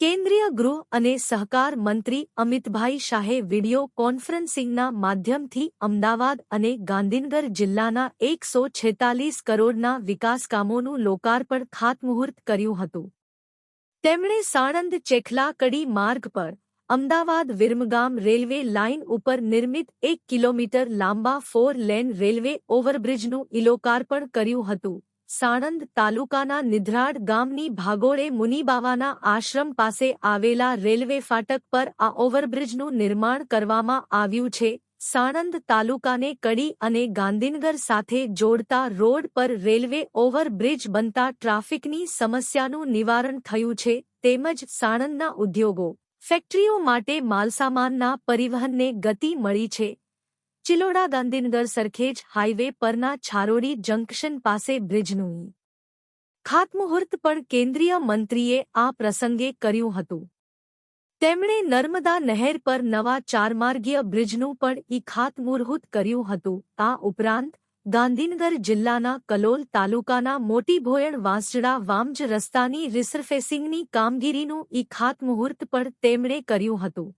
કેન્દ્રીય ગૃહ અને સહકાર મંત્રી અમિતભાઈ શાહે વિડિયો કોન્ફરન્સિંગના માધ્યમથી અમદાવાદ અને ગાંધીનગર જિલ્લાના એકસો છેતાલીસ કરોડના વિકાસકામોનું લોકાર્પણ ખાતમુહૂર્ત કર્યું હતું. તેમણે સાણંદ ચેખલા કડી માર્ગ પર અમદાવાદ વિરમગામ રેલવે લાઇન ઉપર નિર્મિત એક કિલોમીટર લાંબા ફોર લેન રેલવે ઓવરબ્રિજનું ઇલોકાર્પણ કર્યું હતું. સાણંદ તાલુકાના નિધરાડ ગામની ભાગોળે મુનિબાવાના આશ્રમ પાસે આવેલા રેલવે ફાટક પર આ ઓવરબ્રિજનું નિર્માણ કરવામાં આવ્યું છે. સાણંદ તાલુકાને કડી અને ગાંધીનગર સાથે જોડતા રોડ પર રેલવે ઓવરબ્રિજ બનતા ટ્રાફિકની સમસ્યાનું નિવારણ થયું છે. તેમજ સાણંદના ઉદ્યોગો, ફેક્ટરીઓ માટે માલસામાનના પરિવહનને ગતિ મળી છે. ચિલોડા ગાંધીનગર સરખેજ હાઇવે પરના છારોડી જંકશન પાસે બ્રિજનું ખાતમુહૂર્ત પણ કેન્દ્રીય મંત્રીએ આ પ્રસંગે કર્યું હતું. તેમણે નર્મદા નહેર પર નવા ચારમાર્ગીય બ્રિજનું પણ ઈ ખાતમુહૂર્ત કર્યું હતું. આ ઉપરાંત, ગાંધીનગર જિલ્લાના કલોલ તાલુકાના મોટી ભોયણ વાંસજડા વામજ રસ્તાની રિસરફેસિંગની કામગીરીનું ઈ ખાતમુહૂર્ત પણ તેમણે કર્યું હતું.